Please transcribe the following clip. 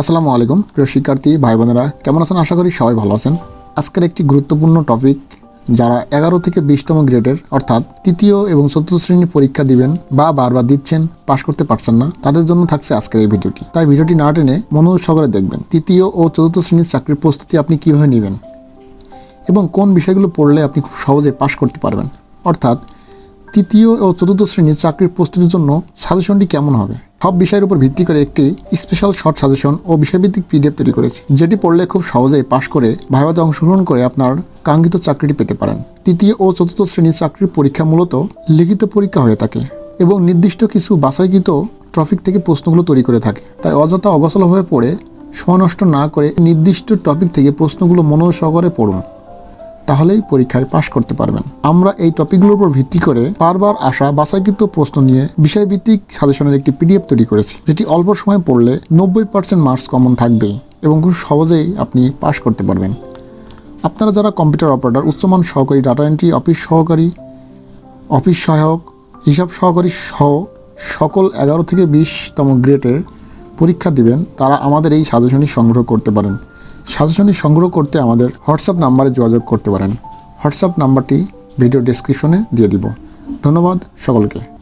আসসালামু আলাইকুম, প্রিয় শিক্ষার্থী ভাই বোনেরা কেমন আছেন? আশা করি সবাই ভালো আছেন। আজকের একটি গুরুত্বপূর্ণ টপিক যারা এগারো থেকে বিশতম গ্রেডের অর্থাৎ তৃতীয় এবং চতুর্থ শ্রেণির পরীক্ষা দিবেন বা বারবার দিচ্ছেন, পাশ করতে পারছেন না, তাদের জন্য থাকছে আজকের এই ভিডিওটি। তাই ভিডিওটি না টেনে মনোযোগ সহকারে দেখবেন, তৃতীয় ও চতুর্থ শ্রেণির চাকরির প্রস্তুতি আপনি কীভাবে নেবেন এবং কোন বিষয়গুলো পড়লে আপনি খুব সহজে পাশ করতে পারবেন। অর্থাৎ তৃতীয় ও চতুর্থ শ্রেণির চাকরির প্রস্তুতির জন্য সাজেশনটি কেমন হবে? সব বিষয়ের উপর ভিত্তি করে একটি স্পেশাল শর্ট সাজেশন ও বিষয়ভিত্তিক পিডিএফ তৈরি করেছি, যেটি পড়লে খুব সহজেই পাশ করে ভাইভাতে অংশগ্রহণ করে আপনার কাঙ্ক্ষিত চাকরিটি পেতে পারেন। তৃতীয় ও চতুর্থ শ্রেণির চাকরির পরীক্ষা মূলত লিখিত পরীক্ষা হয়ে থাকে এবং নির্দিষ্ট কিছু বাছাইকৃত টপিক থেকে প্রশ্নগুলো তৈরি করে থাকে। তাই অযথা অগসল হয়ে পড়ে, সময় নষ্ট না করে নির্দিষ্ট টপিক থেকে প্রশ্নগুলো মনোযোগ সহকারে পড়ুন। তাহলেই পরীক্ষায় পাশ করতে পারবেন। আমরা এই টপিকগুলোর উপর ভিত্তি করে বারবার আসা বাছাইকৃত প্রশ্ন নিয়ে বিষয়ভিত্তিক সাজেশনের একটি পিডিএফ তৈরি করেছি, যেটি অল্প সময় পড়লে নব্বই পার্সেন্ট মার্কস কমন থাকবে এবং খুব সহজেই আপনি পাশ করতে পারবেন। আপনারা যারা কম্পিউটার অপারেটর, উচ্চমান সহকারী, ডাটা এন্ট্রি অফিস সহকারী, অফিস সহায়ক, হিসাব সহকারী সহ সকল এগারো থেকে বিশতম গ্রেডের পরীক্ষা দিবেন, তারা আমাদের এই সাজেশনটি সংগ্রহ করতে পারেন। সাজেশনটি সংগ্রহ করতে আমাদের হোয়াটসঅ্যাপ নাম্বারে যোগাযোগ করতে পারেন। হোয়াটসঅ্যাপ নাম্বারটি ভিডিও ডেসক্রিপশনে দিয়ে দিব। ধন্যবাদ সকলকে।